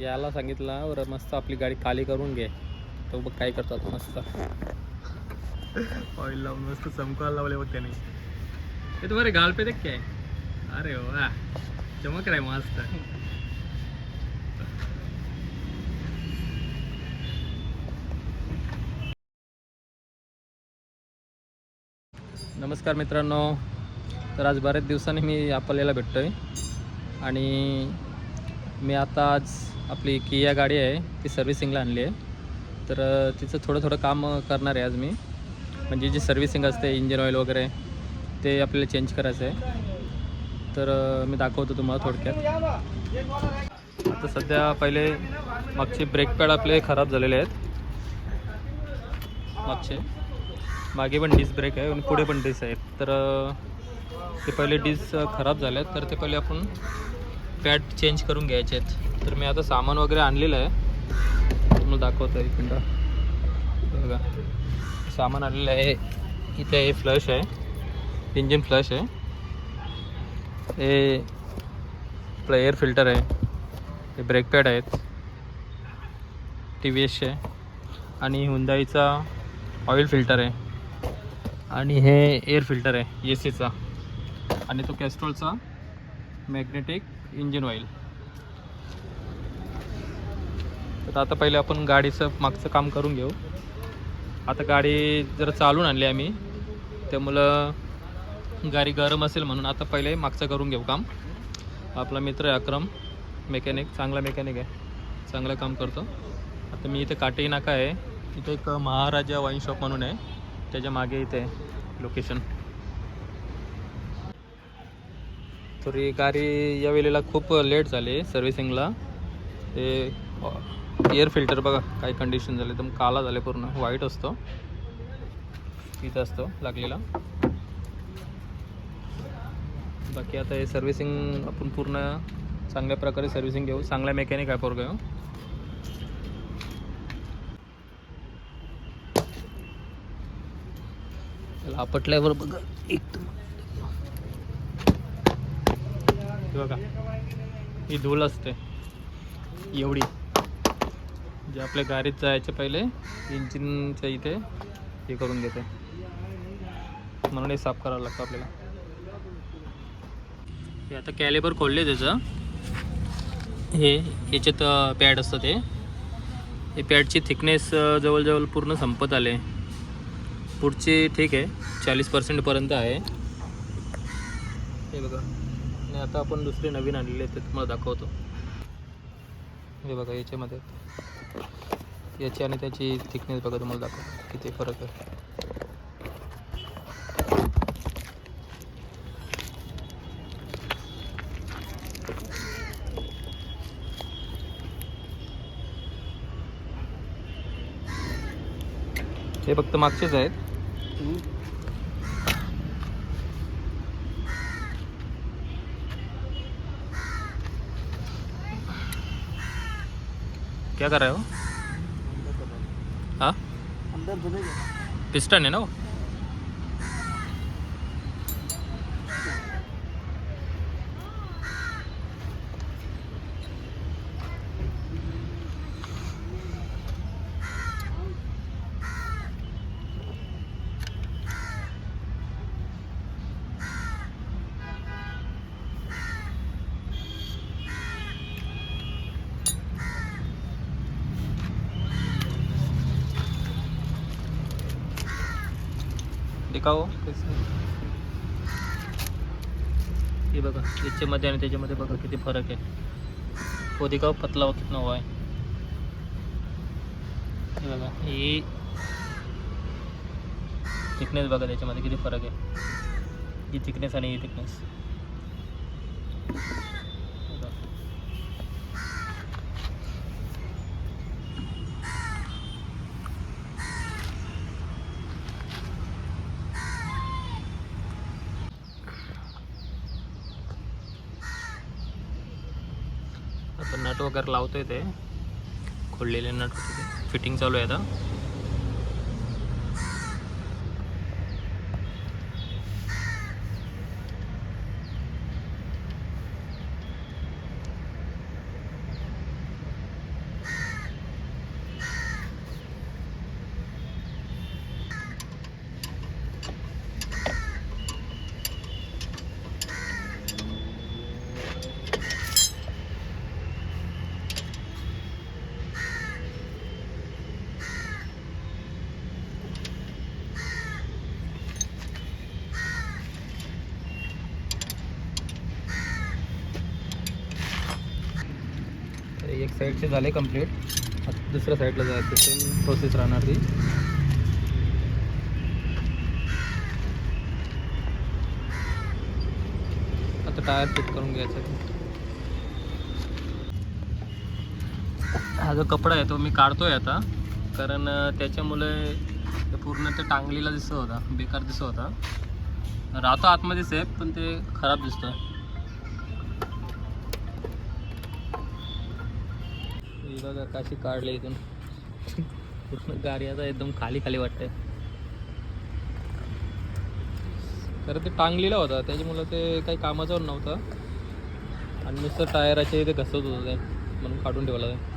याला सांगितलं बरं मस्त आपली गाडी काली करून घे. तो बघ काय करतात मस्त. ऑइल लावून मस्त चमकायला लावले बघ त्याने. ते तुम्हाला गाल पे देख काय अरे वा. चमक राय मस्त. नमस्कार मित्रांनो. तर आज बऱ्याच दिवसांनी मी आपल्याला भेटतो आहे आणि मी आता आज आपली किया गाडी आहे ती सर्व्हिसिंगला आणली आहे. तर तिचं थोडं थोडं काम करणार आहे आज मी. म्हणजे जी सर्व्हिसिंग असते इंजिन ऑइल वगैरे ते आपल्याला चेंज करायचं आहे. तर मी दाखवतो तुम्हाला थोडक्यात. आता सध्या पहिले मागचे ब्रेक पॅड आपले खराब झालेले आहेत. मागचे. मागे पण डिस्क ब्रेक आहे आणि पुढे पण डिस्क आहेत. तर ते पहिले डिस्क खराब झाले आहेत तर ते पहिले आपण पॅड चेंज करून घ्यायचे आहेत. तर मी आता सामान वगैरे आणलेलं आहे. तुम्हाला दाखवतो इकडं बघा. सामान आणलेलं आहे. इथे हे फ्लश आहे. इंजिन फ्लश आहे. हे आपलं एअर फिल्टर आहे. हे ब्रेक पॅड आहेत. टी व्ही एसचे आणि हुंदाईचा ऑइल फिल्टर आहे. आणि हे एअर फिल्टर आहे ए सीचा आणि तो कॅस्ट्रोलचा मॅग्नेटिक इंजिन ऑइल तर आता पहिले आपण गाडीचं मागचं काम करून घेऊ. आता गाडी जर चालून आणली आम्ही त्यामुळं गाडी गरम असेल म्हणून आता पहिले मागचं करून घेऊ काम. आपला मित्र आहे अक्रम मेकॅनिक चांगला मेकॅनिक आहे. चांगलं काम करतो. आता मी इथे काटेई नाका आहे. इथे एक महाराजा वाईन शॉप म्हणून आहे. त्याच्यामागे इथे लोकेशन तरी गाडी या वेळेला खूप लेट झाली सर्व्हिसिंगला ते एअर फिल्टर बघा काय कंडिशन झाले. एकदम काला झाले पूर्ण. व्हाईट असतो. इथं असतो लागलेला. बाकी आता हे सर्व्हिसिंग आपण पूर्ण चांगल्या प्रकारे सर्व्हिसिंग घेऊ. चांगल्या मेकॅनिक आहे पोरगा घेऊ त्याला आपटल्यावर बघा एकदम बघा ही धूल असते. एवढी. जे आपल्या गाडीत जायचे पहिले इंजिनच्या इथे हे करून घेते. म्हणून हे साफ करावं लागतं आपल्याला. हे आता कॅलेबर खोलले त्याचं. हे याच्यात पॅड असतं ते. हे पॅडची थिकनेस जवळजवळ पूर्ण संपत आले. पुढची ठीक आहे. चाळीस पर्सेंटपर्यंत आहे. हे बघा. आणि आता आपण दुसरे नवीन आणलेले ते तुम्हाला दाखवतो. हे बघा याच्यामध्ये. याची आणि त्याची थिकनेस बघा तुम्हाला दाखव किती फरक आहे. हे फक्त मागचेच आहेत. क्या कर रहे हो? हाँ? पिस्टन है ना वो? दिखाओ। हे बघा याच्यामध्ये आणि त्याच्यामध्ये बघा किती फरक आहे. हो दिखाओ पतला हो कितना आहे है. हे बघा ही थिकनेस बघा त्याच्यामध्ये किती फरक आहे. ही थिकनेस आणि ही थिकनेस आपण लावतोय ते. खोललेले नट फिटिंग चालू आहे आता एक साईडचे झाले कंप्लीट आता दुसऱ्या साईडला जायचं सेम प्रोसेस राहणार ती. आता टायर फिट करून घ्यायचा हा जो कपडा आहे तो मी काढतोय आता. कारण त्याच्यामुळे ते पूर्ण ते टांगलीला दिसत होता बेकार दिसत होता. राहतो आतमध्ये सेफ पण ते खराब दिसतोय. हे बघा कशी काढले इथून. पूर्ण गाडी आता एकदम खाली खाली वाटते खरं ते टांगलेला होता त्याच्यामुळं ते काही कामाचं नव्हतं. आणि नुसतं टायराचे ते घसत होतं ते म्हणून काढून ठेवलं ते.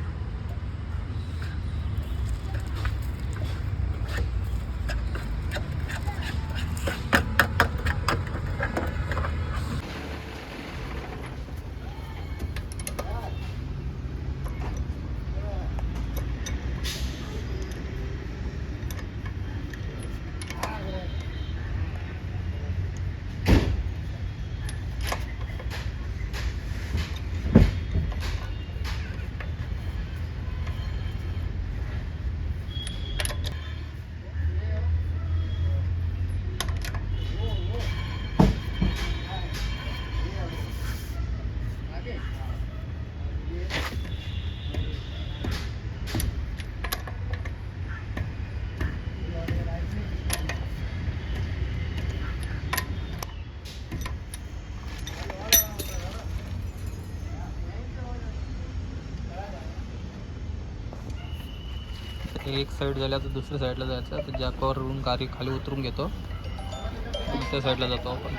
एक साईड झाल्या तर दुसऱ्या साईडला जायचं तर जॅकवरून गाडी खाली उतरून घेतो. दुसऱ्या साईडला जातो आपण.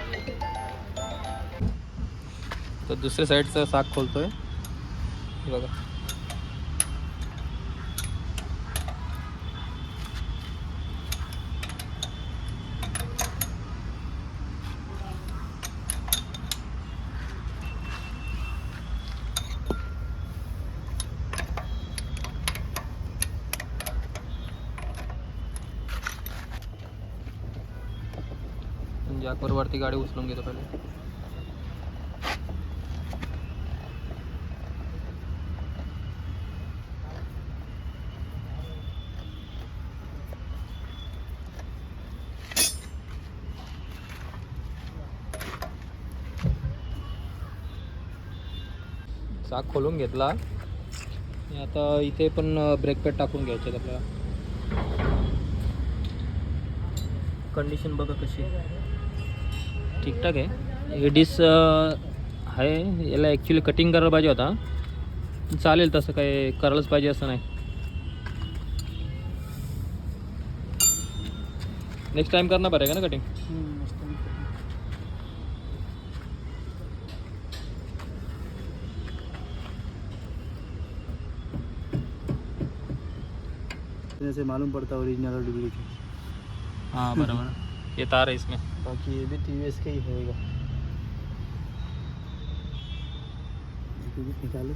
तर दुसऱ्या साईडचा साक खोलतोय. आहे बघा. जॅकवर वरती गाडी उचलून घेतो पहिले. चाक खोलून घेतला. आणि आता इथे पण ब्रेक पॅड टाकून घ्यायचे आहेत आपल्याला. कंडिशन बघा कशी आहे. ठीकठाक आहे हे डिस आहे याला ॲक्च्युली कटिंग करायला पाहिजे होता. चालेल तसं काय करायलाच पाहिजे असं नाही. नेक्स्ट टाइम करणार पडेगा ना कटिंग से मालूम पड़ता ओरिजिनल और डुप्लीकेट हाँ बराबर. ये तार है इसमें। बाकी ये भी टी वी एस का ही होएगा। निकालो।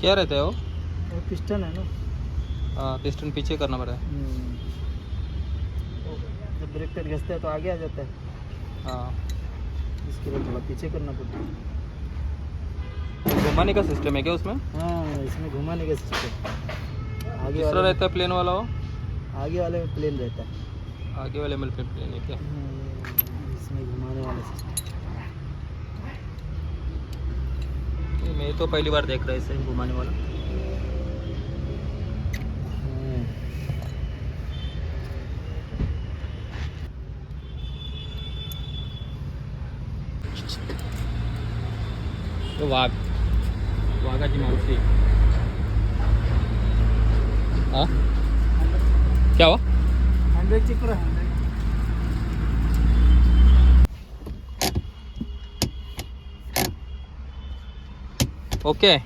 क्या रहता है वो? पिस्टन है ना। हाँ पिस्टन पीछे करना पड़ा है। जब ब्रेक पर घसता है तो आगे आ जाता है। हाँ। इसके लिए थोड़ा पीछे करना पड़ता है। घुमाने का सिस्टम है क्या उसमें? हाँ इसमें घुमाने का सिस्टम आगे दूसरा वाले रहता है प्लेन वाला वो? आगे वाले में प्लेन रहता है। आगे वाले में प्लेन है क्या? इसमें घुमाने वाला सिस्टम ये मैं तो पहली बार देख रहा है इसे घुमाने वाला। तो वाघ, वाघाची मावशी हाँ? क्या हुआ? Handbag okay.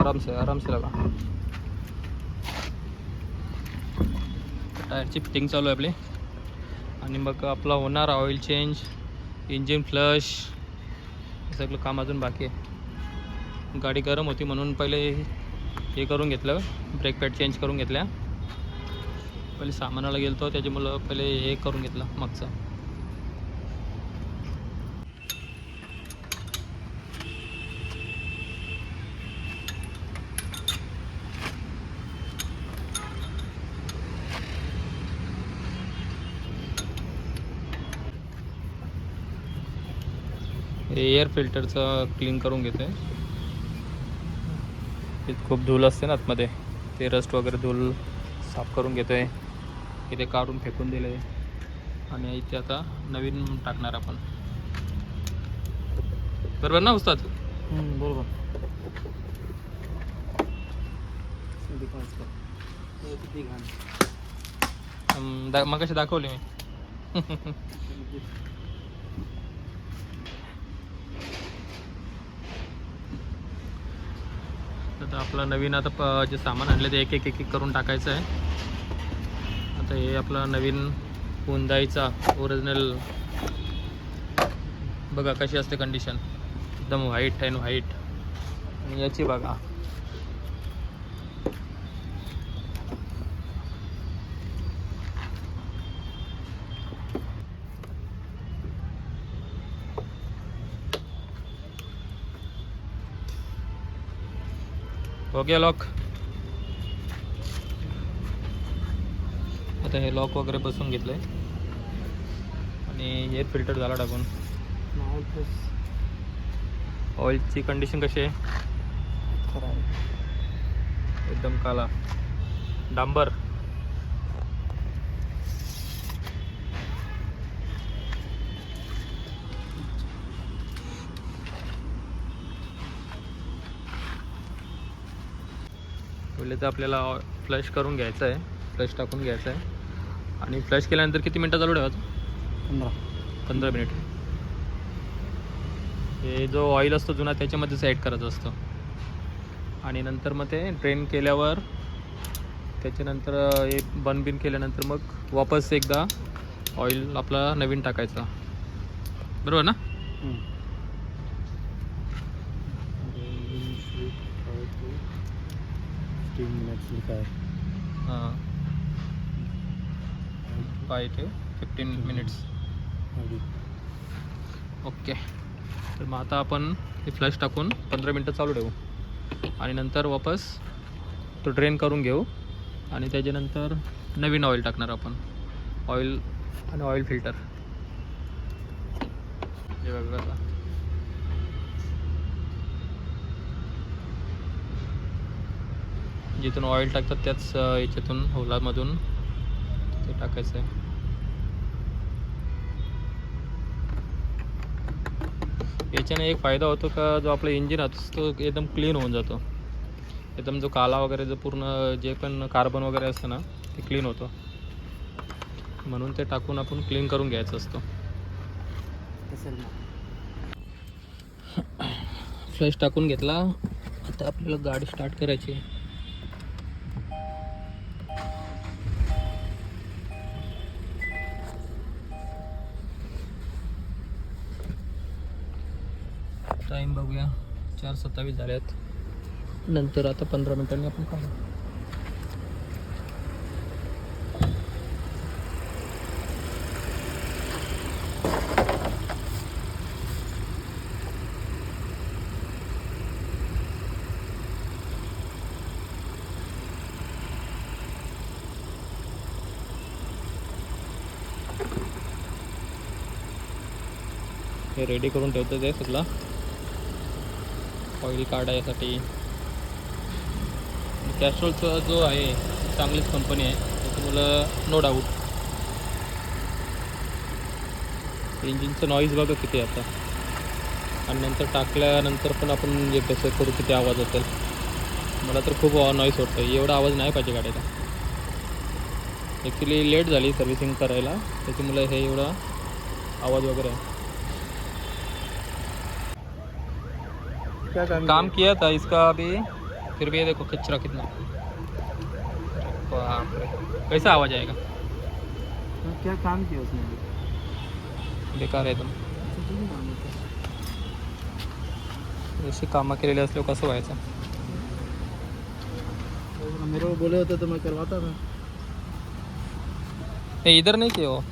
आराम से आराम से लगा टायरची फिटिंग चालू आहे आपली. आणि मग आपला होणार ऑइल चेंज इंजिन फ्लश सगळं काम अजून बाकी आहे. गाडी गरम होती म्हणून पहिले हे करून घेतलं ब्रेक पॅड चेंज करून घेतल्या. पहिले सामानाला गेलतो त्याच्यामुळं पहिले हे करून घेतलं मागचं. एअर फिल्टरचं क्लीन करून घेतो आहे खूप धूल असते ना आतमध्ये. ते रस्ट वगैरे धूल साफ करून घेतो आहे इथे काढून फेकून दिलं. आणि इथे आता नवीन टाकणार आपण. बरोबर ना उस्ताद? बरोबर. दा मग कशी दाखवली मी. आता आपलं नवीन आता जे सामान आणले ते एक एक एक करून टाकायचं आहे. आता हे आपला नवीन हुंदाईचा ओरिजिनल बघा कशी असते कंडिशन एकदम व्हाईट अँड व्हाईट आणि याची बघा. हो गया लॉक इथं हे लॉक वगैरे बसून घेतलं आहे आणि एअर फिल्टर झाला टाकून. ऑइलची कंडिशन कशी आहे? एकदम काला. डांबर. तर आपल्याला फ्लश करून घ्यायचं आहे. फ्लश टाकून घ्यायचं आहे. आणि फ्लश केल्यानंतर किती मिनटं चालू ठेवायचं? पंधरा. पंधरा मिनिट. हे जो ऑइल असतो जुना त्याच्यामध्येच ॲड करायचं असतं. आणि नंतर मग ते ड्रेन केल्यावर त्याच्यानंतर हे बन बिन केल्यानंतर मग वापस एकदा ऑइल आपला नवीन टाकायचा. बरोबर ना? तीन मिनिट्स काय हां. फाय ते फिफ्टीन मिनिट्स ओके तर मग आता आपण हे फ्लश टाकून पंधरा मिनटं चालू ठेवू. आणि नंतर वापस तो ड्रेन करून घेऊ. आणि त्याच्यानंतर नवीन ऑइल टाकणार आपण. ऑइल आणि ऑइल फिल्टर हे कसं जिथून ऑइल टाकतात त्याच याच्यातून होलामधून ते टाकायचं आहे याच्याने एक फायदा होतो का जो आपला इंजिन असतो तो एकदम क्लीन होऊन जातो. एकदम जो काला वगैरे जो पूर्ण जे पण कार्बन वगैरे असतं ना ते क्लीन होतं. म्हणून ते टाकून आपण क्लीन करून घ्यायचं असतं. फ्लश टाकून घेतला. आता आपल्याला गाडी स्टार्ट करायची टाईम बघूया. चार सत्तावीस झाल्यात नंतर आता पंधरा मिनिटांनी आपण पाहू. हे रेडी करून ठेवतो ते सगळं. ऑइल काढायसाठी कॅस्ट्रोलचा जो आहे चांगलीच कंपनी आहे. तुम्हाला नो डाऊट इंजिनचं नॉईज बघा किती आता. आणि नंतर टाकल्यानंतर पण आपण जे कसं करू किती आवाज होतो मला तर खूप नॉईस वाटतं एवढा आवाज नाही पाहिजे गाडीला. ॲक्च्युली लेट झाली सर्व्हिसिंग करायला. त्याच्यामुळे हे एवढा आवाज वगैरे क्या काम काम किया? था इसका अभी। फिर भी ये देखो कचरा कितना। कैसा आवाज़ आएगा? किया? क्या काम किया उसने? बेकार आहे एकदम अशी कामं केलेली असल्यावर कसं व्हायचं मेरे को बोले होते तो मैं करवाता था। नहीं इधर नहीं किया वो?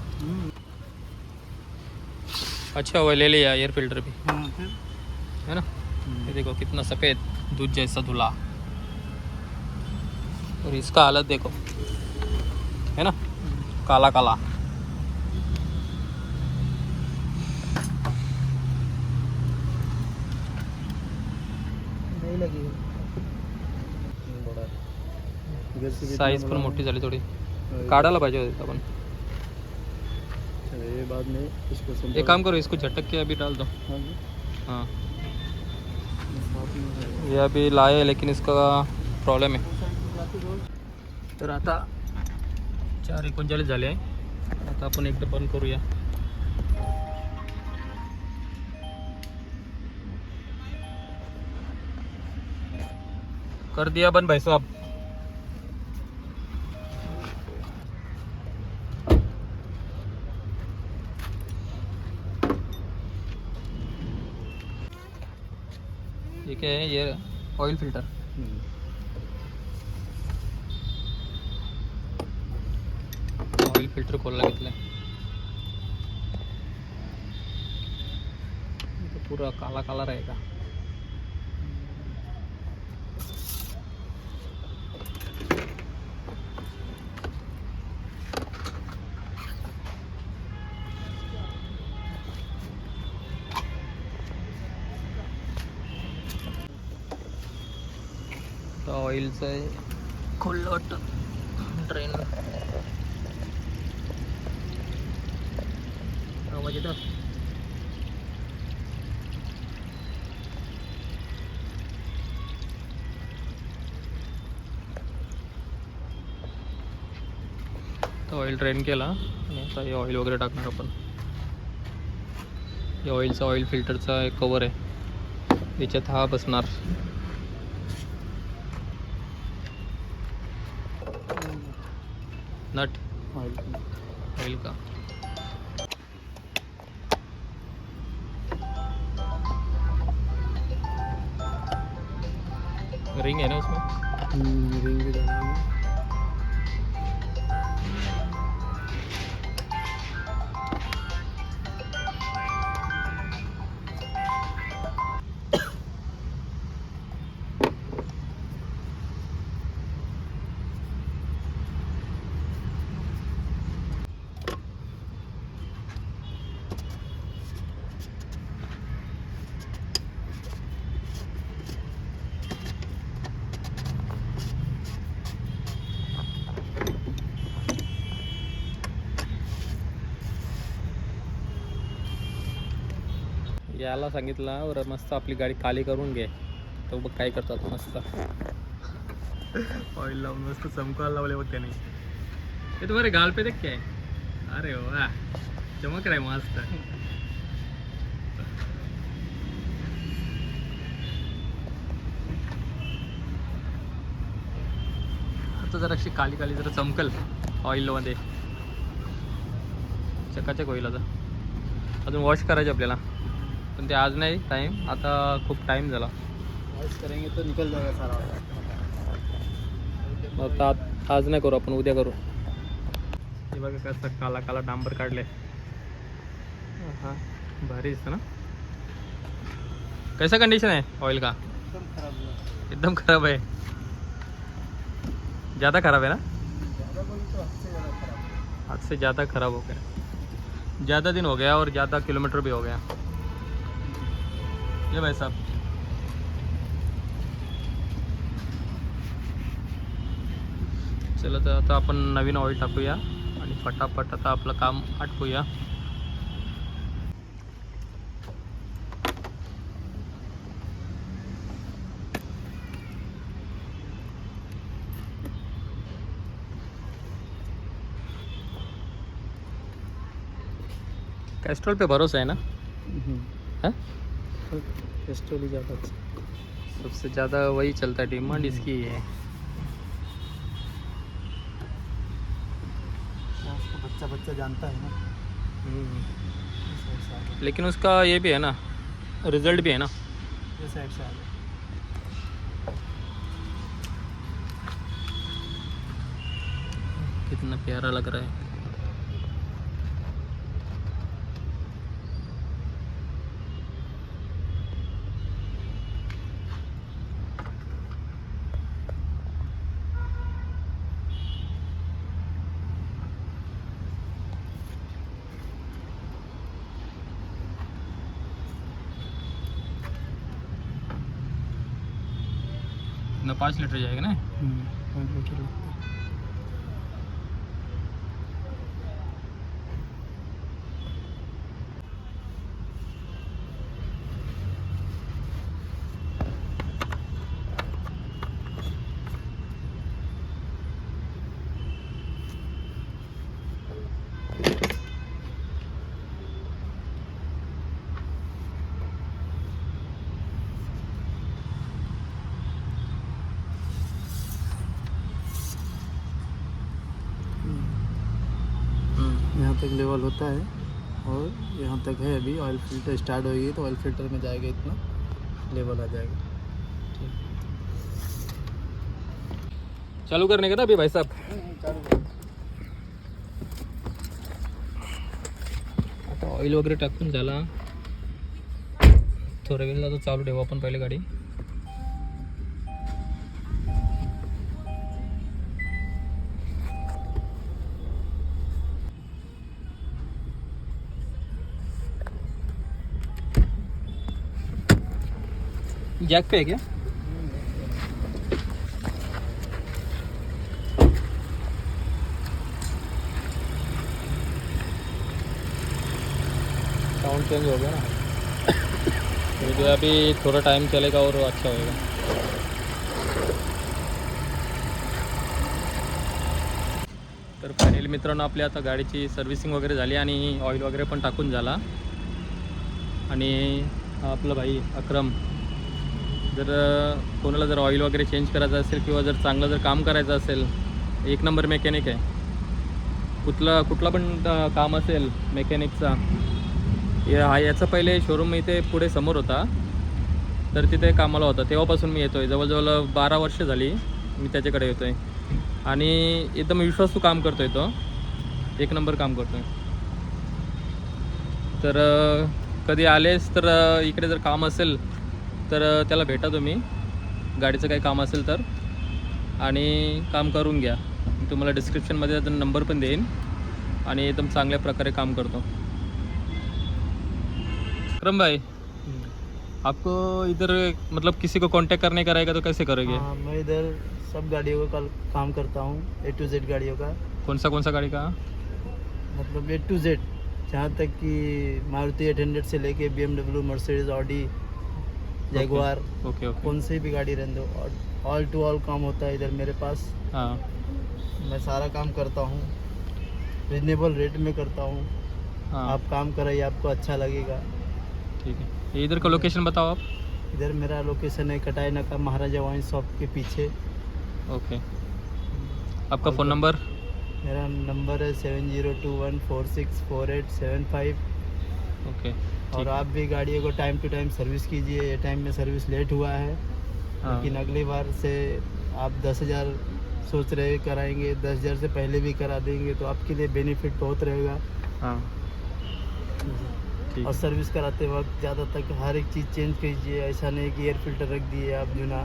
अच्छा हुआ ले लिया एयर फ़िल्टर भी। हाँ है ना? ये देखो कितना सफ़ेद दूध जैसा धुला। और इसका हालत देखो है ना? काला काला। नहीं लगी। बड़ा है। इधर से भी साईज पण मोठी झाली थोडी। काढायला पाहिजे होती आपण बाद में इसको एक काम करो इसको झटक के अभी डाल दो। हाँ है। ये अभी लाए लेकिन इसका प्रॉब्लम आहे तर आता चार एक आहे आता आपण एकदा बंद करू कर दिया बंद भाई साहब। के है ये ऑयल फिल्टर ऑइल फिल्टर खोलला घेतलाय. पुरा काला काला आहे का ऑइलचं आहे. खोललं वाटतं. ट्रेन आवाज येतात ऑइल ड्रेन केला. आणि आता हे ऑइल वगैरे टाकणार आपण. हे ऑइलचा ऑइल फिल्टरचा एक कवर आहे. याच्यात हा बसणार नट ऑयल ऑइल याला सांगितलं बरं मस्त आपली गाडी काली करून घे. तो बघ काय करतात मस्त. ऑइल लावून मस्त चमकायला लावले बघ त्याने. हे तुम्हारे गाल पे देख काय अरे वा. चमक राय मस्त. आता जराशी काली काली जरा चमकल ऑइलमध्ये चकाचक होईल आता. अजून वॉश करायचे आपल्याला. पण ते आज नाही टाईम आता खूप टाईम झाला. वॉश करेंगे तो निकल जाएगा सारा. आता आज- आज नाही करू आपण उद्या करू. हे बघा कसं काला काला डांबर काढले. हा भारी दिसतं ना? कैसा कंडिशन है ऑयल का? एकदम खराब हुआ एकदम खराब है ज़्यादा खराब है ना? हद से ज़्यादा खराब हो गया. ज़्यादा दिन हो गया और ज़्यादा किलोमीटर भी हो गया. ये भाई साहब। चला तर आता आपण नवीन ऑइल टाकूया आणि फटाफट आता आपलं काम आटपूया. कॅस्ट्रॉल पे भरोसा आहे ना? हां? ज़्यादा अच्छा सबसे ज़्यादा वही चलता है डिमांड इसकी है बच्चा बच्चा जानता है ना। हम्म। लेकिन उसका ये भी है ना रिज़ल्ट भी है ना। ये साइड से आ गया। कितना प्यारा लग रहा है। पाँच लीटर जाएगा ना पाँच लीटर यहाँ तक लेवल होता है और यहाँ तक है अभी ऑयल फ़िल्टर स्टार्ट होगी तो ऑयल फ़िल्टर में जाएगा इतना लेवल आ जाएगा। चालू करने का ना अभी भाई साहब? आता ऑइल टाकून झाला। थोड्या वेळेला तो चालू ठेवू आपण पहिले गाडी. जॅक पे क्या साउंड चेंज हो गया ना। फिर भी अभी थोड़ा टाइम चलेगा और अच्छा होएगा तर फायनली मित्रांनो आपल्या आता गाडीची सर्व्हिसिंग वगैरे झाली आणि ऑइल वगैरे पण टाकून झाला. आणि आपला भाई अक्रम जर कोणाला जर ऑइल वगैरे चेंज करायचं असेल किंवा जर चांगलं जर काम करायचं असेल एक नंबर मेकॅनिक आहे. कुठला कुठला पण काम असेल मेकॅनिकचा या हा याचा पहिले शोरूम इथे पुढे समोर होता. तर तिथे कामाला होता. तेव्हापासून मी येतो आहे जवळजवळ बारा वर्ष झाली मी त्याच्याकडे येतो आहे आणि एकदम विश्वासू काम करतो आहे तो. एक नंबर काम करतो आहे तर कधी आलेस तर इकडे जर काम असेल तर त्याला भेटा तुम्ही. गाडीचं काही काम असेल तर. आणि काम करून घ्या. मी तुम्हाला डिस्क्रिप्शनमध्ये त्याचा नंबर पण देईन. आणि एकदम चांगल्या प्रकारे काम करतो. विक्रम भाई आपको इधर मतलब किसी को कांटेक्ट करने का रहेगा तो कैसे करोगे? हाँ मैं इधर सब गाड़ियों का काम करता हूँ ए टू जेड गाड़ियों का। कौन सा कौन सा गाड़ी का? मतलब ए टू जेड जहाँ तक कि मारुति एट हंड्रेड से लेके BMW Mercedes Audi Jaguar okay कौन सी भी गाड़ी रहने दो और ऑल टू ऑल काम होता है इधर मेरे पास। हाँ। मैं सारा काम करता हूँ रिजनेबल रेट में करता हूँ। हाँ। आप काम कराइए आपको अच्छा लगेगा। ठीक है। इधर का लोकेशन बताओ आप। इधर मेरा लोकेशन है कटाई नका महाराजा वाइन शॉप के पीछे। ओके। आपका फ़ोन नंबर मेरा नंबर है seven zero two one four six four eight seven five okay और आप भी गाड़ियों को टाइम टू टाइम सर्विस कीजिए ये टाइम में सर्विस लेट हुआ है। हाँ। लेकिन अगली बार से आप दस हज़ार सोच रहे कराएँगे दस हज़ार से पहले भी करा देंगे तो आपके लिए बेनिफिट बहुत रहेगा। हाँ। और सर्विस कराते वक्त ज़्यादा तक हर एक चीज़ चेंज कीजिए ऐसा नहीं कि एयर फ़िल्टर रख दिए आप जुना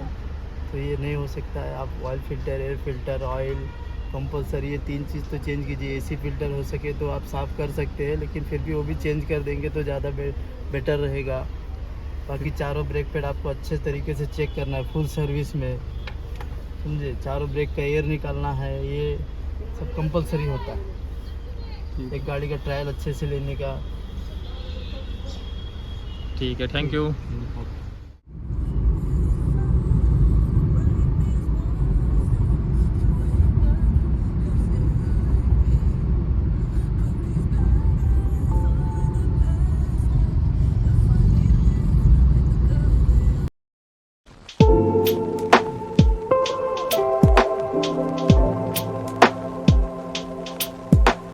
तो ये नहीं हो सकता है। आप oil filter air filter oil compulsory ये तीन चीज़ तो चेंज कीजिए एसी फ़िल्टर हो सके तो आप साफ़ कर सकते हैं लेकिन फिर भी वो भी चेंज कर देंगे तो ज़्यादा बे, बेटर रहेगा। बाकी चारों ब्रेक पैड आपको अच्छे तरीके से चेक करना है फुल सर्विस में। समझे? चारों ब्रेक का एयर निकालना है ये सब कंपलसरी होता है। एक गाड़ी का ट्रायल अच्छे से लेने का। ठीक है थैंक यू